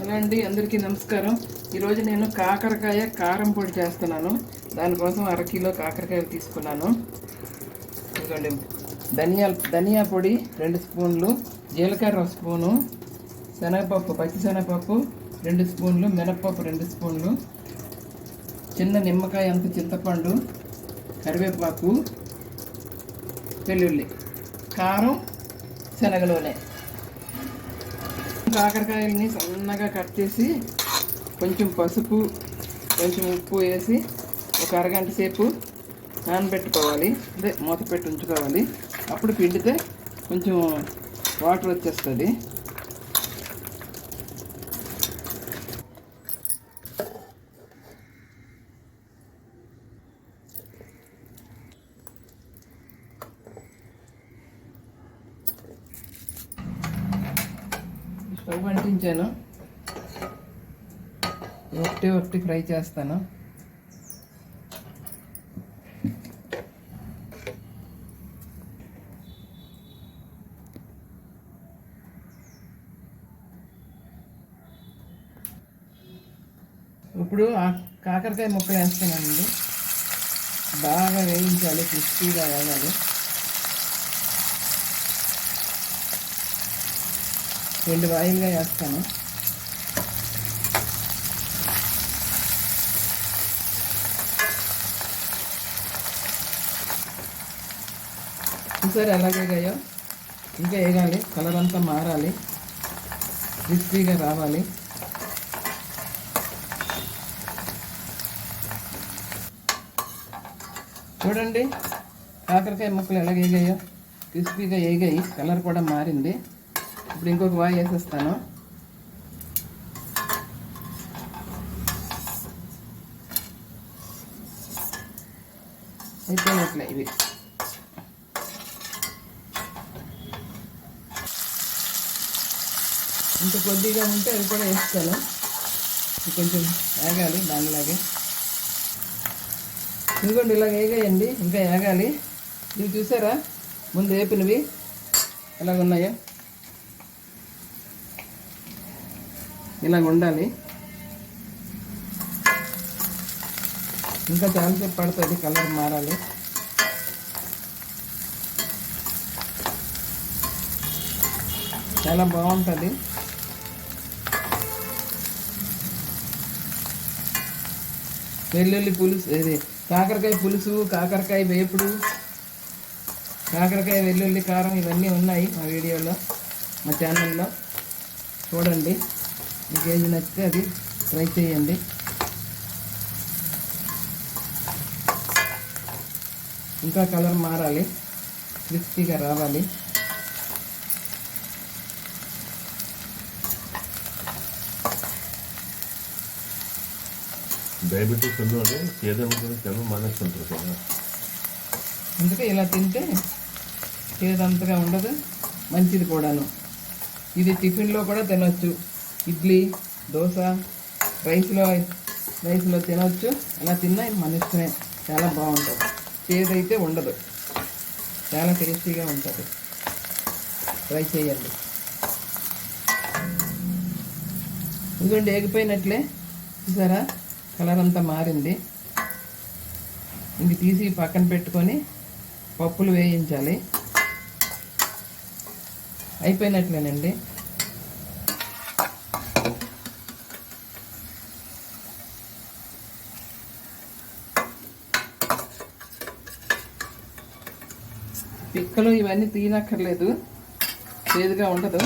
Hello అండి అందరికీ నమస్కారం. ఈరోజు నేను కాకరకాయ కారం పొడి చేస్తున్నాను. దానికోసం అరకిలో కాకరకాయలు తీసుకున్నాను. ఇదిగోండి ధనియాల ధనియా పొడి రెండు స్పూన్లు జీలకర్ర స్పూను శనగపప్పు పచ్చి శనగపప్పు రెండు స్పూన్లు మినప్పప్పు రెండు స్పూన్లు చిన్న నిమ్మకాయ అంత చింతపండు కరివేపాకు వెల్లుల్లి కారం శనగలోనే. కాకరకాయలని సన్నగా కట్ చేసి కొంచెం పసుపు కొంచెం ఉప్పు వేసి ఒక అరగంట సేపు నానబెట్టుకోవాలి. అదే మూత పెట్టి ఉంచుకోవాలి. అప్పుడు పిండితే కొంచెం వాటర్ వచ్చేస్తుంది. స్టవ్ ఒకటి ఒకటి ఫ్రై చేస్తాను. ఇప్పుడు ఆ కాకరకాయ ముక్కలు వేస్తానండి. బాగా వేయించాలి క్రిస్పీగా వేయాలి. రెండు వాయిల్గా వేస్తాను. ఒకసారి అలాగే గాయో ఇంకా వేయాలి కలర్ అంతా మారాలి. క్రిస్పీగా రావాలి. చూడండి. కాకరకాయ ముక్కలు ఎలాగేగాయో క్రిస్పీగా వేగాయి. కలర్ కూడా మారింది. ఇప్పుడు ఇంకొక బాయ్ వేసేస్తాను అయిపోయినట్లే ఇవి ఇంత కొద్దిగా ఉంటే అవి కూడా వేస్తాను కొంచెం వేగాలి దానిలాగే ఇదిగోండి ఇలా వేగాయండి ఇంకా వేగాలి ఇవి చూసారా ముందు వేపినవి ఎలాగ ఇలాగ ఉండాలి. ఇంకా చాలాసేపు పడుతుంది కలర్ మారాలి. చాలా బాగుంటుంది. వెల్లుల్లి పులుసు ఇది కాకరకాయ పులుసు కాకరకాయ వేపుడు కాకరకాయ వెల్లుల్లి కారం ఇవన్నీ ఉన్నాయి మా వీడియోలో మా ఛానల్లో చూడండి. మీకు ఏది నచ్చితే అది ట్రై చేయండి. ఇంకా కలర్ మారాలి. క్రిస్పీగా రావాలి. డయాబెటీస్ ఉన్నవాళ్ళు ఏదైనా తినడం మానేస్తుంటారు కదా. అందుకే ఇలా తింటే ఏదంతగా ఉండదు మంచిది కూడాను. ఇది టిఫిన్లో కూడా తినొచ్చు. ఇడ్లీ దోశ రైస్లో రైస్లో తినవచ్చు అలా తిన్నా మన ఇష్టమే. చాలా బాగుంటుంది. చేదైతే ఉండదు. చాలా టేస్టీగా ఉంటుంది. ట్రై చేయండి. ఇదిగోండి ఏగిపోయినట్లే. చూసారా? కలర్ అంతా మారింది. ఇంక తీసి పక్కన పెట్టుకొని పప్పులు వేయించాలి. అయిపోయినట్లేనండి. పిక్కలు ఇవన్నీ తీయనక్కర్లేదు. చేదుగా ఉండదు.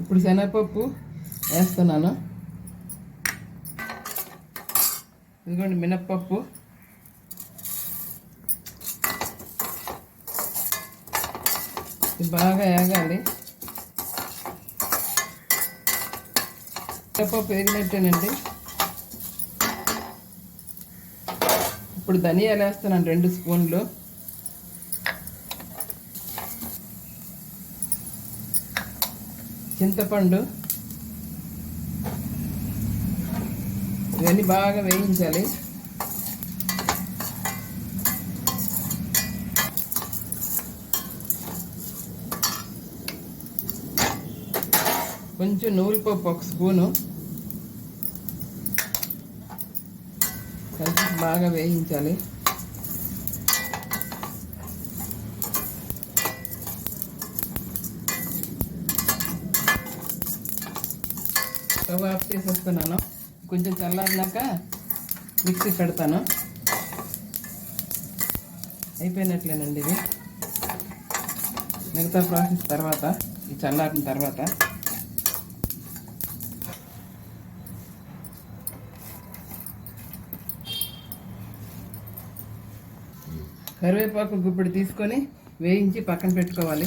ఇప్పుడు శనగపప్పు వేస్తున్నాను. ఇదిగోండి మినప్పప్పు. బాగా వేగాలి మినప్పప్పు వేగినట్టేనండి ఇప్పుడు ధనియాలు వేస్తున్నాను రెండు స్పూన్లు. చింతపండు. ఇవన్నీ బాగా వేయించాలి. కొంచెం నూనెపప్పు ఒక స్పూను. కలిసి బాగా వేయించాలి. స్టవ్ ఆఫ్ చేసేస్తున్నాను కొంచెం చల్లారినాక మిక్సీ పెడతాను. అయిపోయినట్లేనండి ఇది. మిగతా ప్రాసెస్ తర్వాత ఈ చల్లారిన తర్వాత. కరివేపాకు గుప్పిడి తీసుకొని వేయించి పక్కన పెట్టుకోవాలి.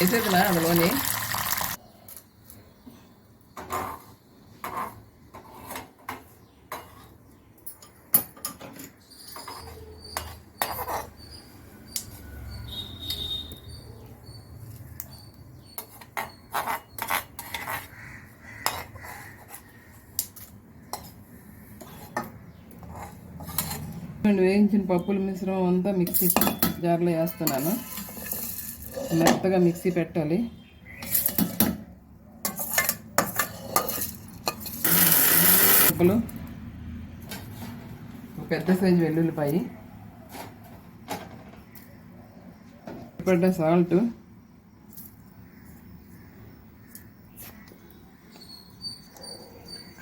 వేసేదినా అందులోని? రెండు వేయించిన పప్పుల మిశ్రమం అంతా మిక్సీ జార్లో వేస్తున్నాను. మెత్తగా మిక్సీ పెట్టాలి. పప్పులు. పెద్ద సైజు వెల్లుల్లిపాయి. పడ్డ సాల్ట్.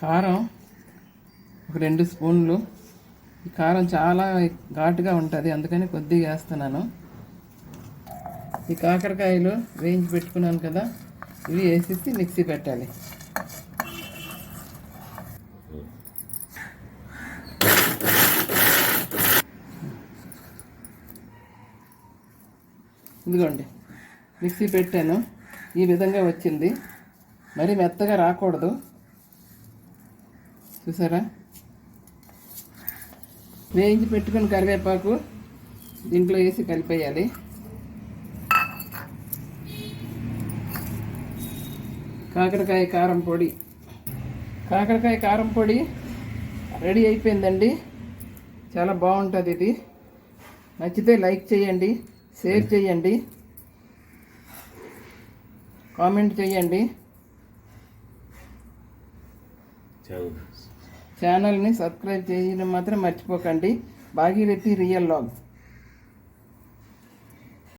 కారం. ఒక రెండు స్పూన్లు. ఈ కారం చాలా ఘాటుగా ఉంటుంది అందుకని కొద్దిగా వేస్తున్నాను. ఈ కాకరకాయలు వేయించి పెట్టుకున్నాను కదా ఇవి వేసేసి మిక్సీ పెట్టాలి. ఇదిగోండి మిక్సీ పెట్టాను. ఈ విధంగా వచ్చింది. మరి మెత్తగా రాకూడదు. చూసారా? వేయించి పెట్టుకుని కరివేపాకు దీంట్లో వేసి కలిపేయాలి. కాకరకాయ కారం పొడి. కాకరకాయ కారం పొడి రెడీ అయిపోయిందండి. చాలా బాగుంటుంది ఇది. నచ్చితే లైక్ చేయండి షేర్ చేయండి కామెంట్ చేయండి. ఛానల్ని సబ్స్క్రైబ్ చేయడం మాత్రం మర్చిపోకండి. Bhagirathi real vlogs.